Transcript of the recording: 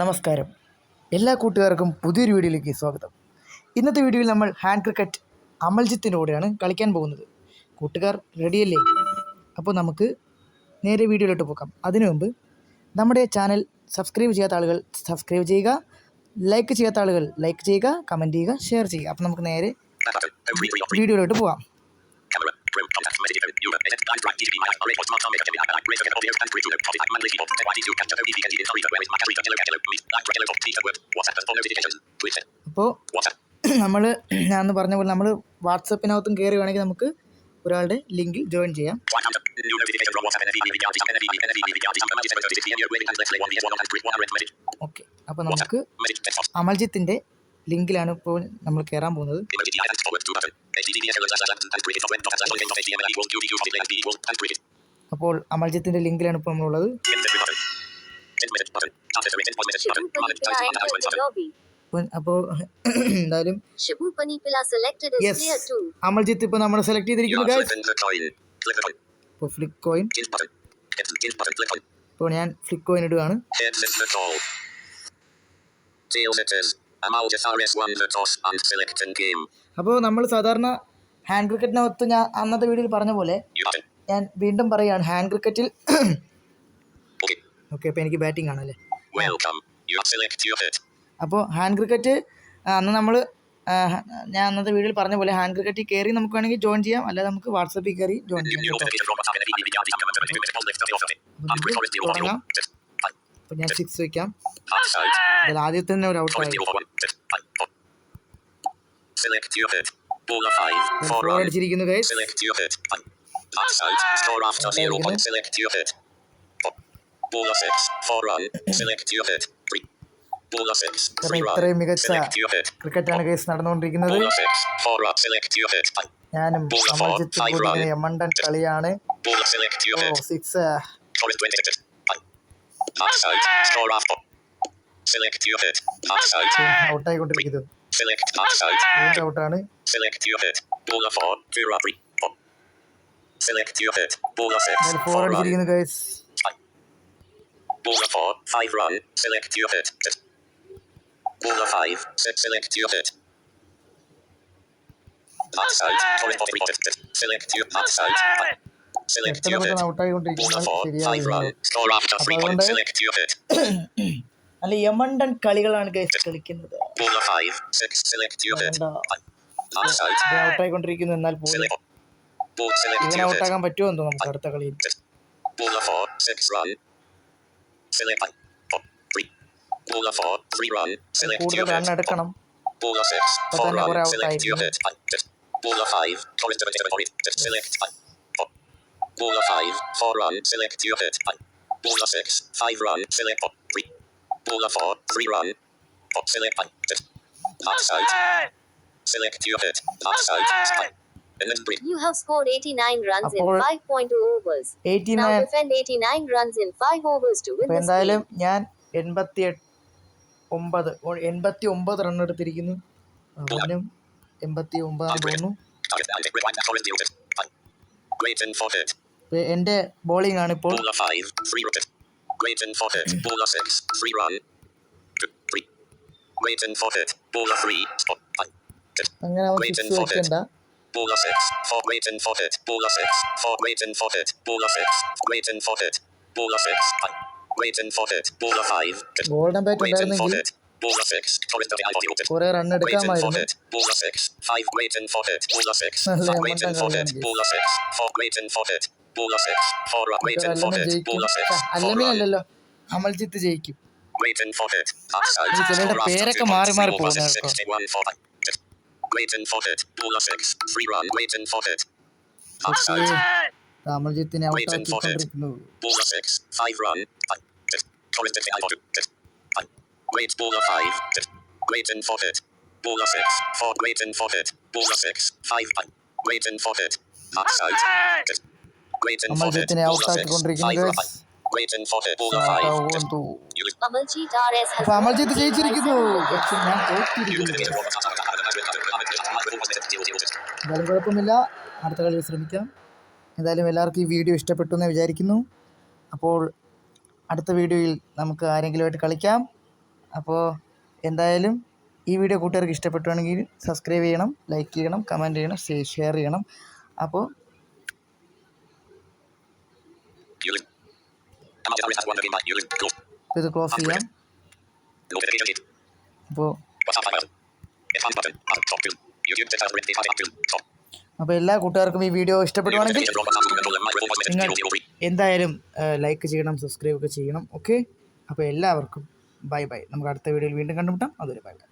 നമസ്കാരം. എല്ലാ കൂട്ടുകാർക്കും പുതിയൊരു വീഡിയോയിലേക്ക് സ്വാഗതം. ഇന്നത്തെ വീഡിയോയിൽ നമ്മൾ ഹാൻഡ് ക്രിക്കറ്റ് അമൽജിത്തിന്റെ കൂടെയാണ് കളിക്കാൻ പോകുന്നത്. കൂട്ടുകാർ റെഡിയല്ലേ അപ്പോൾ നമുക്ക് നേരെ വീഡിയോയിലോട്ട് പോകാം. അതിനു മുമ്പ് നമ്മുടെ ചാനൽ സബ്സ്ക്രൈബ് ചെയ്യാത്ത ആളുകൾ സബ്സ്ക്രൈബ് ചെയ്യുക ലൈക്ക് ചെയ്യാത്ത ആളുകൾ ലൈക്ക് ചെയ്യുക കമന്റ് ചെയ്യുക ഷെയർ ചെയ്യുക. അപ്പോൾ നമുക്ക് നേരെ. വീഡിയോയിലോട്ട് poകാം അപ്പോൾ നമ്മൾ ഞാൻ പറഞ്ഞ പോലെ നമ്മൾ വാട്സപ്പിനകത്തും കയറി വേണമെങ്കിൽ നമുക്ക് ഒരാളുടെ ലിങ്കിൽ ജോയിൻ ചെയ്യാം. ഓക്കെ. അപ്പോൾ നമുക്ക് അമൽജിത്തിന്റെ ലിങ്കിലാണ് ഇപ്പോൾ നമ്മൾ കയറാൻ പോകുന്നത്. അപ്പോൾ അമൽജിത്തിന്റെ ലിങ്കിലാണ് ഇപ്പോൾ നമ്മളുള്ളത്. അപ്പോ അമൽജിത്ത് ഇപ്പൊ നമ്മൾ സെലക്ട് ഇപ്പോൾ ഞാൻ ഫ്ലിക് കോയിൻ ഇടുകയാണ്. Deal settings. Amal Jafar S1 the toss and select. അപ്പോൾ നമ്മൾ സാധാരണ ഹാൻഡ് ക്രിക്കറ്റിനകത്ത് ഞാൻ അന്നത്തെ വീഡിയോയിൽ പറഞ്ഞ പോലെ ഞാൻ വീണ്ടും പറയുകയാണ് ഹാൻഡ് ക്രിക്കറ്റിൽ. ഓക്കെ അപ്പോൾ എനിക്ക് ബാറ്റിംഗ് ആണല്ലേ. അപ്പോൾ ഹാൻഡ് ക്രിക്കറ്റ് അന്ന് നമ്മൾ ഞാൻ അന്നത്തെ വീഡിയോയിൽ പറഞ്ഞ പോലെ ഹാൻഡ് ക്രിക്കറ്റിൽ കയറി നമുക്ക് വേണമെങ്കിൽ ജോയിൻ ചെയ്യാം അല്ലാതെ നമുക്ക് വാട്സപ്പിൽ കയറി ജോയിൻ ചെയ്യാം. അപ്പോൾ ഞാൻ സിക്സ് വയ്ക്കാം അതിൽ ആദ്യത്തെ തന്നെ ഒരു ഔട്ട് ഔട്ടായി Select your hit. Bola five. For four run. അടിച്ചിരിക്കുന്നു guys Select your hit. Fine. Pass out. Score after zero point. Select your hit. Four. Bowler six. Four run. Select your hit. Bola Bowler six. Three run. ഇത്രയും മികച്ച Select your hit. ക്രിക്കറ്റാണ് guys നടന്നുകൊണ്ടിരിക്കുന്നത് Bowler six. Four run. Select your hit. Fine. ഞാനും അമൽജിത്തും യമണ്ടൻ കളിയാണ്. Six Score is 26. Fine. Pass out. Score after. Select your hit. Pass out. ഔട്ടായിക്കൊണ്ടിരിക്കുന്നത് ഔട്ടാണ് Select your hit. Bowler four. Two run. Three. Four. Select your hit. Bowler six. അതിൽ four Four run. അടിച്ചിരിക്കുന്നു guys Bowler four. Five run. Select your hit. Bowler five. Six. Select your hit. Out. Torrent body report. Hit. Select your. Fine. Select your hit. Bowler ഔട്ടായിക്കൊണ്ടിരിക്കുന്നത് four. Five ശരിയാവില്ല run. Score after three അപ്പോൾ points. അതുകൊണ്ട് Select your hit. നല്ല യമണ്ടൻ കളികളാണ് guys കളിക്കുന്നത്. ഔട്ടായിക്കൊണ്ടിരിക്കുന്നു എന്നാൽ പോലും. ഔട്ടാകാൻ പറ്റുമോ എന്തോ നമുക്ക് അടുത്ത കളിയിൽ. കൂടുതൽ റൺ എടുക്കണം. തന്നെ കുറെ ഔട്ടായിരുന്നു Bowler 5, 4 run, select your head. Bowler 6, 5 run, select Pull a four, three run. Pop select unlimited. Hot out. Select your hit. Hot side. You have scored 89 runs in 5.2 overs. 89. Now defend 89 runs in 5 overs to win this game. ഞാൻ 88 ഒമ്പത് എൺപത്തി ഒമ്പത് run എടുത്തിരിക്കുന്നു അവനും എൺപത്തി ഒമ്പതാണെന്ന് തോന്നുന്നു എന്റെ bowling ആണ് ഇപ്പോൾ Bowler five, three rocket. Waiting for hit. Bowler six, three run. Two, three. Waiting for hit. Bowler three, spot. One. Hit. അങ്ങനെ അവൻ Waiting സിക്സ് for hit. വെക്കണ്ട Bowler six, four. Waiting for hit. Bowler six, four. Waiting for hit. Bowler six. Waiting for hit. Bowler six, one. Waiting for hit. Bowler five. Hit. Golden bat Waiting for ഉണ്ടായിരുന്നെങ്കിൽ hit. Bowler six. Torrent of the ivory rocket. കുറെ run Waiting for എടുക്കാമായിരുന്നു hit. Bowler six. Five. Waiting for hit. Bowler six. നല്ല Five. അമണ്ടം Waiting for hit. കളിയാണ് Bowler six. Four. Waiting for hit. Bowler six. Four. Waiting for അല്ലമൻ hit. ജയിക്കും Bowler six. ആ, Four. അല്ലമൻ run. അല്ലല്ലോ അമൽജിത്ത് ജയിക്കും Waiting for hit. Pass out. ഈ ചിലരുടെ Score after പേരൊക്കെ two മാറി points. മാറി Three overs പോകുന്നത് is കേട്ടോ 61 for hit. Waiting for hit. Bowler six. Three run. Waiting for hit. Pass out. അമൽജിത്തിനെ Waiting for hit. ഔട്ടാക്കിക്കൊണ്ടിരിക്കുന്നു Bowler six. Five run. One. Hit. Torrent of the ivory. Hit. One. Wait. Bowler five. Hit. Waiting for hit. Bowler six. Four. Waiting for hit. Bowler six. Five. One. Waiting for hit. Pass out. Hit. Waiting for hit. അമൽജിത്തിനെ Bowler six. ഔട്ടാക്കിക്കൊണ്ടിരിക്കുന്നു Five run. Guys Waiting for hit. Bowler five. Hit. You Amaljeet RS has അപ്പൊ അമൽജിത്ത് ജയിച്ചിരിക്കുന്നു പക്ഷെ ഞാൻ. എന്തായാലും കുഴപ്പമില്ല അടുത്ത കളി ശ്രമിക്കാം എന്തായാലും എല്ലാവർക്കും ഈ വീഡിയോ ഇഷ്ടപ്പെട്ടു എന്ന് വിചാരിക്കുന്നു അപ്പോൾ അടുത്ത വീഡിയോയിൽ നമുക്ക് ആരെങ്കിലുമായിട്ട് കളിക്കാം അപ്പോൾ എന്തായാലും ഈ വീഡിയോ കൂട്ടുകാർക്ക് ഇഷ്ടപ്പെട്ടുവാണെങ്കിൽ സബ്സ്ക്രൈബ് ചെയ്യണം ലൈക്ക് ചെയ്യണം കമന്റ് ചെയ്യണം ഷെയർ ചെയ്യണം അപ്പോൾ You. Amount has one game by you. Go. ഇത് ക്ലോസ് ചെയ്യാം Notification hit. അപ്പോൾ WhatsApp file. Advanced button. Up top two. YouTube data rent data close ചെയ്യാം Top. അപ്പോൾ എല്ലാ കൂട്ടുകാർക്കും ഈ വീഡിയോ ഇഷ്ടപ്പെടുവാണെങ്കിൽ. നിങ്ങൾ. എന്തായാലും ലൈക്ക് ചെയ്യണം സബ്സ്ക്രൈബ് ഒക്കെ ചെയ്യണം ഓക്കെ അപ്പോൾ എല്ലാവർക്കും ബൈ ബൈ നമുക്ക് അടുത്ത വീഡിയോയിൽ വീണ്ടും കണ്ടുമുട്ടാം അതൊരു ബൈ ബൈ